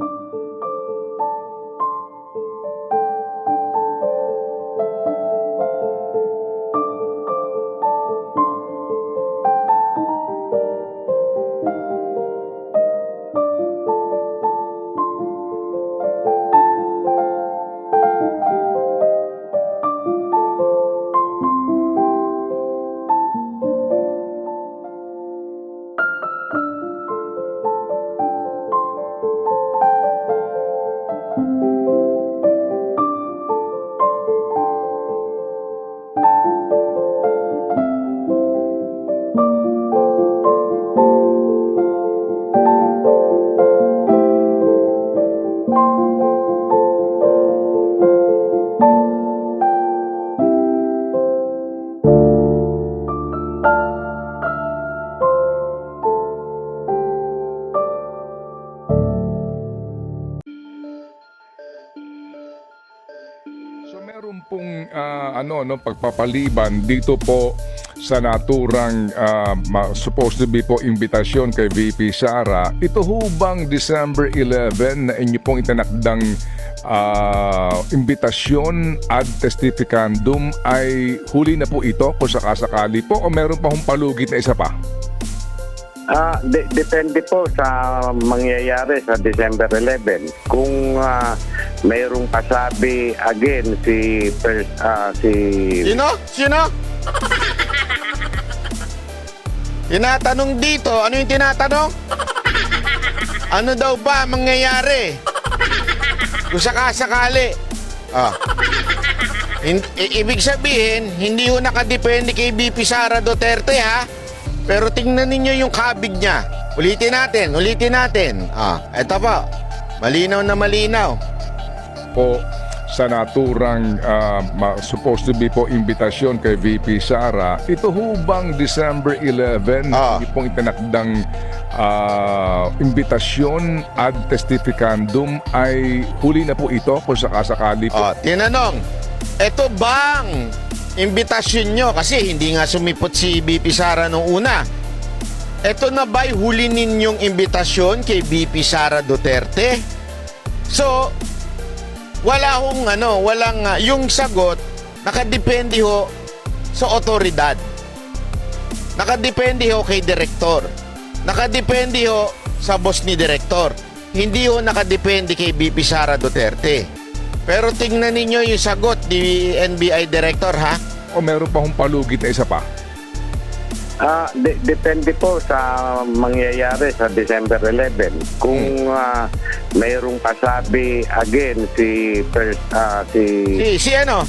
So ano no pagpapaliban dito po sa naturang ma- supposed to be po imbitasyon kay VP Sara. Ito ho bang December 11 na inyo pong itinakdang ah, imbitasyon ad testificandum ay huli na po ito kung sakasakali po o meron pa hong palugit na isa pa? Ah, de- depende po sa mangyayari sa December 11. Kung ah, mayroong pasabi again si pers- ah, si Sino? Sino? Tinatanong dito, ano yung tinatanong? Ano daw ba ang mangyayari? Kung sakasakali. Ah. Hin- i- ibig sabihin, hindi ho nakadepende kay BP Sara Duterte ha. Pero tingnan ninyo yung kabig niya. Ulitin natin, ulitin natin. Ah, eto po. Malinaw na malinaw. Po sa naturang ah, ma- supposed to be po imbitasyon kay VP Sara. Ito ho bang December 11 Ah. pong itinakdang ah, imbitasyon ad testificandum ay huli na po ito kung sakasakali po. Oh, tinanong, eto bang imbitasyon nyo? Kasi hindi nga sumipot si BP Sara nung una. Eto na ba'y huli ninyong imbitasyon kay BP Sara Duterte? So, wala hong ano, walang, ah, yung sagot, nakadepende ho sa otoridad. Nakadepende ho kay direktor. Nakadepende ho sa boss ni direktor. Hindi ho nakadepende kay BP Sara Duterte. Pero tingnan ninyo yung sagot ni NBI director ha. O meron pa hong palugit na isa pa? ah, de- depende po sa mangyayari sa December 11. Kung ah, mayroong pasabi again si pers- ah, si Si si ano?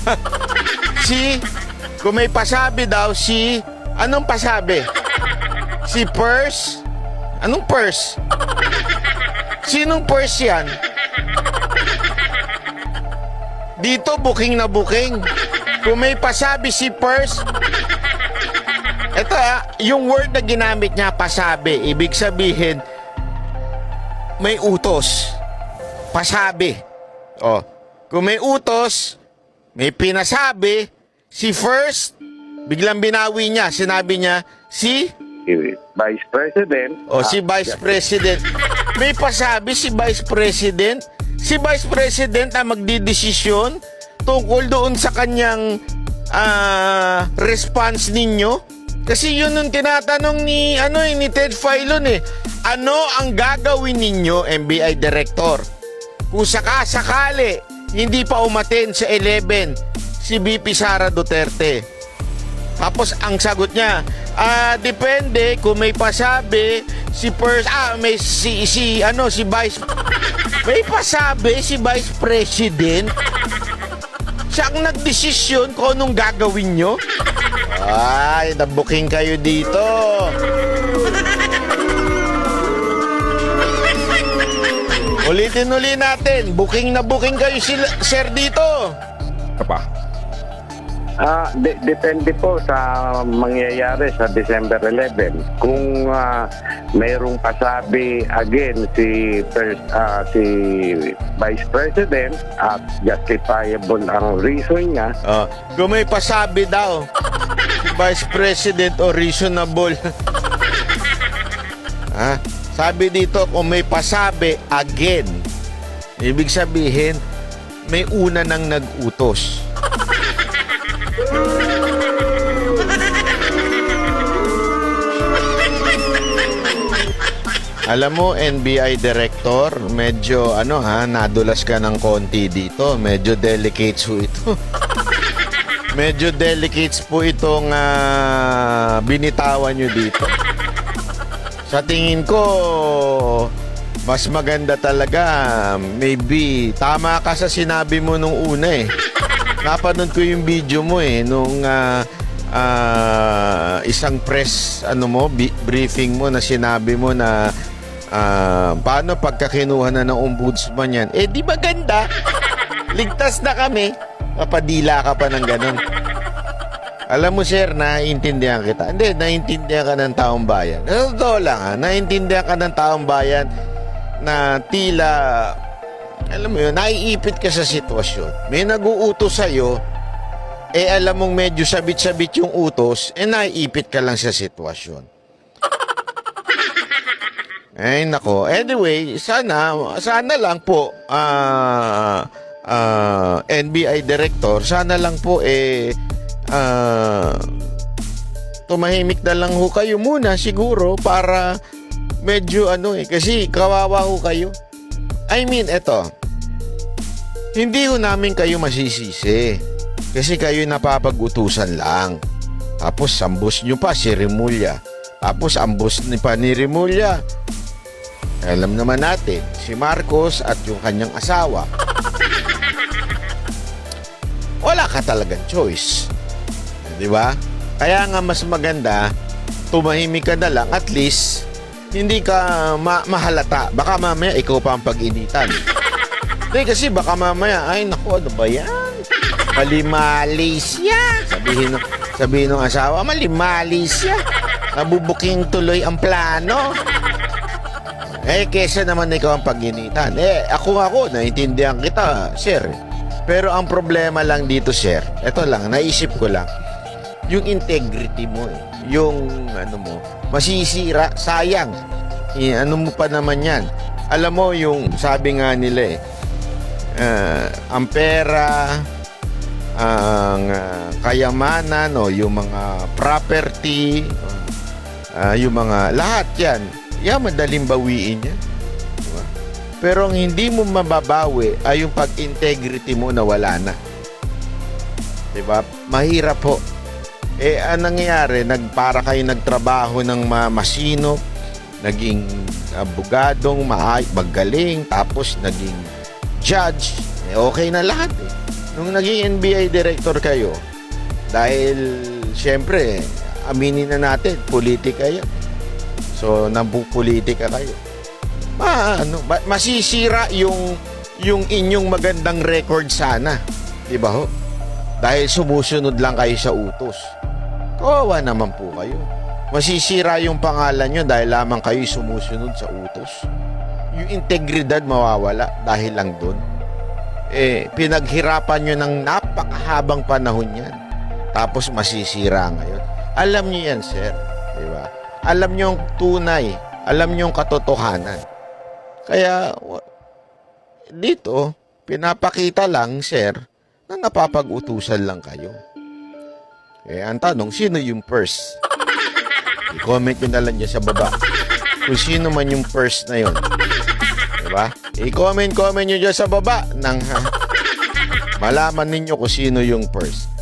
si kung may pasabi daw si anong pasabi? Si Purse? Anong purse? Sinong purse yan? Dito booking na booking. Kung may pasabi si Purse, ito ah, yung word na ginamit niya pasabi, ibig sabihin may utos. Pasabi. Oh, kung may utos, may pinasabi, si first, biglang binawi niya, sinabi niya, si, Vice President o si ah, Vice President. May pasabi si Vice President, si Vice President ang magdidesisyon tungkol doon sa kanyang ah, response ninyo. Kasi yun yung tinatanong ni, ano, eh, ni Ted Filon eh. Ano ang gagawin ninyo, NBI Director? Kung sakasakali, hindi pa umaten sa 11 si BP Sara Duterte. Tapos ang sagot niya, ah depende kung may pasabi si first ah may si si ano si Vice may pasabi si Vice President siya ang nagdesisyon kung anong gagawin nyo. Ay, nabuking kayo dito. Ulitin uli natin. Booking na booking kayo sila, sir dito. Ito pa. Ah, de- depende po sa mangyayari sa December 11. Kung ah, mayroong pasabi again si pers- ah, si Vice President at justifiable ang reason niya, Oh, kung may pasabi daw, Vice President o reasonable. ha? Sabi dito, kung may pasabi, again. Ibig sabihin, may una nang nag-utos. Alam mo, NBI Director, medyo ano ha, nadulas ka ng konti dito. Medyo delicate po ito. medyo delicates po itong ah, binitawan nyo dito. Sa tingin ko, mas maganda talaga. Maybe, tama ka sa sinabi mo nung una eh. Napanood ko yung video mo eh, nung ah, ah, isang press ano mo, briefing mo na sinabi mo na ah, paano pagka kinuha na ng ombudsman yan. Eh, di ba ganda? Ligtas na kami. Papadila ka pa ng ganun. Alam mo, sir, naiintindihan kita. Hindi, naiintindihan ka ng taong bayan. Totoo lang, ha? Naiintindihan ka ng taong bayan na tila, alam mo yun, naiipit ka sa sitwasyon. May nag-uutos sa'yo, eh alam mong medyo sabit-sabit yung utos, eh naiipit ka lang sa sitwasyon. Ay, nako. Anyway, sana, sana lang po, ah, ah, NBI Director, sana lang po, eh, ah, tumahimik na lang ho kayo muna siguro para medyo ano eh, kasi kawawa ho kayo. I mean, eto, hindi ho namin kayo masisisi kasi kayo napapag-utusan lang. Tapos sambos nyo pa si Rimulya. Tapos ambos ni pa ni Rimulya. Alam naman natin, si Marcos at yung kanyang asawa. Wala ka talagang choice. Di ba? Kaya nga mas maganda, tumahimik ka na lang, at least, hindi ka ma- mahalata. Baka mamaya ikaw pa ang pag-initan. Hindi kasi baka mamaya, ay naku, ano ba yan? Malimalis siya. Sabihin, ng- sabihin ng asawa, malimalis siya. Nabubuking tuloy ang plano. Eh, kesa naman ikaw ang pag-initan. Eh, ako ako, naiintindihan kita, sir. Pero ang problema lang dito, sir, eto lang, naisip ko lang, yung integrity mo, eh, yung ano mo, masisira, sayang. Eh, ano mo pa naman yan? Alam mo, yung sabi nga nila eh, ah, ang pera, ang ah, kayamanan o yung mga property, ah, yung mga lahat yan, yan madaling bawiin yan. Diba? Pero ang hindi mo mababawi ay yung pag-integrity mo na wala na. 'Di ba? Mahirap po. Eh, ang nangyayari, nagpara kayo nagtrabaho ng ma- masino, naging abogadong maay, magaling, tapos naging judge. Eh, okay na lahat eh. Nung naging NBI director kayo, dahil siyempre, aminin na natin, politika yan. So, nampupolitika kayo. Ma, ano, ma- masisira yung yung inyong magandang record sana. 'Di ba ho? Dahil sumusunod lang kayo sa utos. Kawawa naman po kayo. Masisira yung pangalan nyo dahil lamang kayo sumusunod sa utos. Yung integridad mawawala dahil lang doon. Eh, pinaghirapan nyo ng napakahabang panahon yan. Tapos masisira ngayon. Alam nyo yan, sir. Di ba? Alam nyo yung tunay. Alam nyo yung katotohanan. Kaya, dito, pinapakita lang, sir, na napapag-utusan lang kayo. Eh, ang tanong, sino yung first? I-comment nyo na lang dyan sa baba. Kung sino man yung first na yon. Diba? I-comment-comment nyo dyan sa baba nang ha, malaman ninyo kung sino yung first.